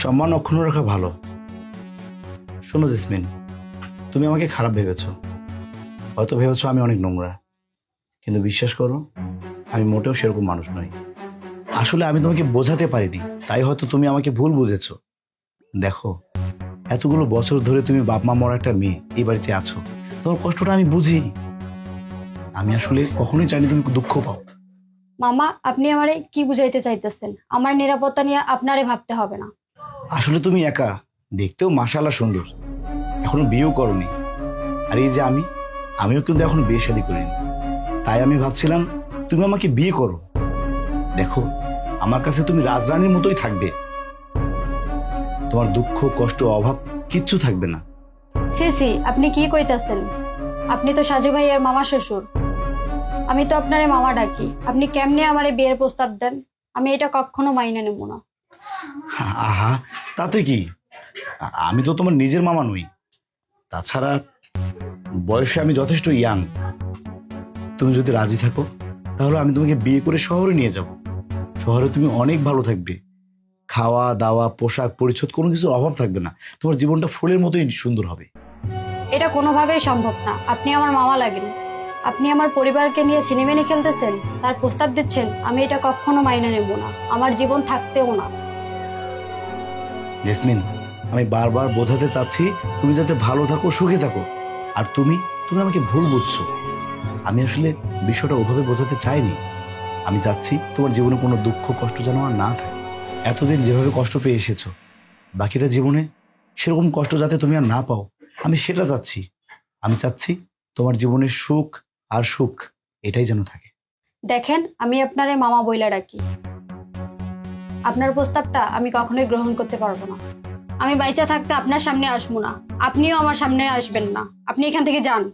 সম্মান অক্ষুণ্ণ রাখা ভালো। শোনো জেসমিন, তুমি আমাকে খারাপ ভেবেছ। হয়তো ভেবেছো আমি অনেক নোংরা। কিন্তু বিশ্বাস করো, আমি মোটেও সেরকম মানুষ নই। আসলে আমি তোমাকে বোঝাতে পারিনি, তাই হয়তো তুমি আমাকে ভুল বুঝেছ। দেখো, এতগুলো বছর ধরে তুমি বাপ মা মরা একটা মেয়ে, এই বাড়িতে আছো। তোমার কষ্টটা আমি বুঝি। আমি আসলে কখনোই চাইনি তুমি দুঃখ পাও। মামা, আপনি আমারে কি বুঝাইতে চাইতেছেন? আমার নিরাপত্তা নিয়ে আপনারে ভাবতে হবে না। আসলে তুমি একা। দেখতেও মাশাল্লাহ সুন্দর। এখনও বিয়েও করনি। আর এই যে আমি, আমিও কিন্তু এখনও বিয়ে শাদী করিনি। তাই আমি ভাবছিলাম, তুমি আমাকে বিয়ে করো। দেখো, আমার কাছে তুমি রাজরানীর মতোই থাকবে। তোমার দুঃখ, কষ্ট, অভাব কিচ্ছু থাকবে না। সি সি, আপনি কি কইতাছেন? আপনি তো সাজু ভাইয়ের মামা শ্বশুর। আমি তো আপনারে মামা ডাকি। আপনি কেমনে আমারে বিয়ের প্রস্তাব দেন? আমি এটা কখনো মাইনে নেব না। আহা, তাতে কি? আমি তো তোমার নিজের মামা নই। তাছাড়া বয়সে আমি যথেষ্ট ইয়াং। তুমি যদি রাজি থাকো, তাহলে আমি তোমাকে বিয়ে করে শহরে নিয়ে যাব। শহরে তুমি অনেক ভালো থাকবে। খাওয়া, দাওয়া, পোশাক পরিচ্ছদ কোনো কিছুর অভাব থাকবে না। তোমার জীবনটা ফুলের মতোই সুন্দর হবে। এটা কোনোভাবেই সম্ভব না। আপনি আমার মামা লাগেন। আপনি আমার পরিবারকে নিয়ে সিনেমেনে খেলতেছেন, তার প্রস্তাব দিচ্ছেন, আমি এটা কখনো মাইনে নেব না। আমার জীবন থাকতেও না। জেসমিন, আমি বারবার বোঝাতে চাচ্ছি তুমি যাতে ভালো থাকো, সুখে থাকো। আর তুমি তুমি আমাকে ভুল বুঝছ। আমি আসলে বিষয়টা ওভাবে বোঝাতে চাইনি। আমি চাচ্ছি তোমার জীবনে কোনো দুঃখ, কষ্ট যেন আর না থাকে। এতদিন যেভাবে কষ্ট পেয়ে এসেছ, বাকিটা জীবনে সেরকম কষ্ট যাতে তুমি আর না পাও, আমি সেটা চাচ্ছি। আমি চাচ্ছি তোমার জীবনে সুখ আর সুখ, এটাই যেন থাকে। দেখেন, আমি আপনারে মামা বইলা ডাকি। আপনার প্রস্তাবটা আমি কখনোই গ্রহণ করতে পারব না। আমি বাইচা থাকতে আপনার সামনে আসব না। আপনিও আমার সামনে আসবেন না। আপনি এখান থেকে যান।